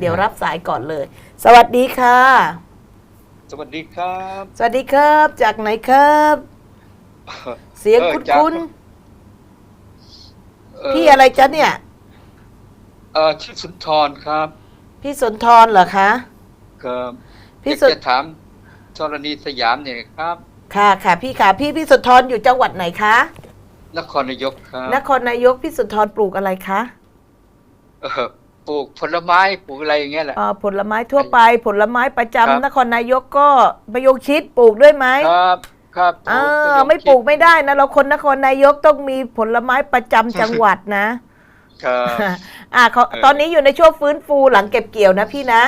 เดี๋ยวรับสายก่อนเลย สวัสดีค่ะ สวัสดีครับ สวัสดีครับ จากไหนครับ เสียงเออคุ้นจากคุ้นเอ่อพี่อะไรจ๊ะเนี่ยเอ่อชื่อสุนทรครับ พี่สนทรเหรอคะครับพี่อยากสุนจะถามธรณีสยามเนี่ยครับ ค่ะค่ะพี่ค่ะพี่พี่สนทรอยู่จังหวัดไหนคะนครนายกครับ นครนายกพี่สุนทรปลูกอะไรคะเออป ลูกผลไม้ปลูกอะไรอย่างเงี้ยแหละ อ่าผลไม้ทั่วไปผลไม้ประจำครับ นครนายกก็มะยงชิดปลูกด้วยไหมครับครับอ่าปลูกไม่ปลูกไม่ได้นะ เราคนนครนายกต้องมีผลไม้ประจำจังหวัดนะ ครับ อ่าเขาเออ ตอนนี้อยู่ในช่วงฟื้นฟูหลังเก็บเกี่ยวนะพี่นะ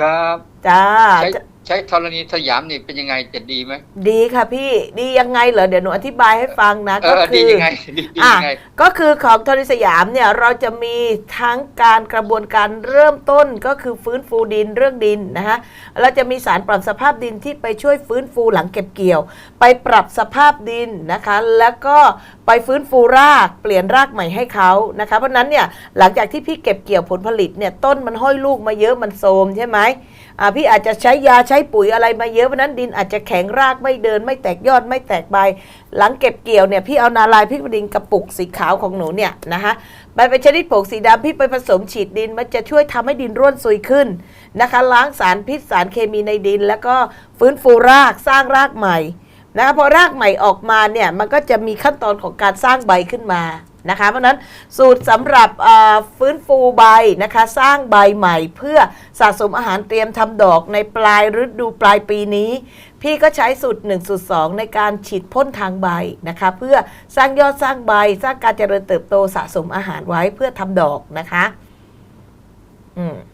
ครับ จ้าใช้จะ ใช้ธรณีสยามนี่เป็นยังไงจะดีไหมดีค่ะพี่ดียังไงเหรอเดี๋ยวหนูอธิบายให้ฟังนะเอก็อคืดีอยังไงดีดีอะยังไงก็คือของธรณีสยามเนี่ยเราจะมีทั้งการกระบวนการเริ่มต้นก็คือฟื้นฟูดินเรื่องดินนะฮะเราจะมีสารปรับสภาพดินที่ไปช่วยฟื้นฟูหลังเก็บเกี่ยว ไปปรับสภาพดินนะคะ แล้วก็ไปฟื้นฟูรากเปลี่ยนรากใหม่ให้เขานะคะเพราะฉะนั้นเนี่ยหลังจากที่พี่เก็บเกี่ยวผลผลิตเนี่ยต้นมันห้อยลูกมาเยอะมันโทรมใช่ไหมอ่าพี่อาจจะใช้ยาใช้ปุ๋ยอะไรมาเยอะเพราะนั้นดินอาจจะแข็งรากไม่เดิน ไม่แตกยอดไม่แตกใบ หลังเก็บเกี่ยวเนี่ยพี่เอานาลายพริกดินกระปุกสีขาวของหนูเนี่ยนะคะใบเป็นชนิดผงสีดำพี่ไปผสมฉีดดิน มันจะช่วยทำให้ดินร่วนซุยขึ้นนะคะ ล้างสารพิษสารเคมีในดิน แล้วก็ฟื้นฟูรากสร้างรากใหม่ นะคะพอรากใหม่ออกมาเนี่ยมันก็จะมีขั้นตอนของการสร้างใบขึ้นมานะคะเพราะนั้นสูตรสำหรับฟื้นฟูใบนะคะสร้างใบใหม่ เพื่อสะสมอาหารเตรียมทำดอกในปลายฤดูปลายปีนี้ พี่ก็ใช้สูตร1สูตร2ในการฉีดพ่นทางใบนะคะเพื่อสร้างยอดสร้างใบ สร้างการเจริญเติบโตสะสมอาหารไว้เพื่อทำดอกนะคะอืม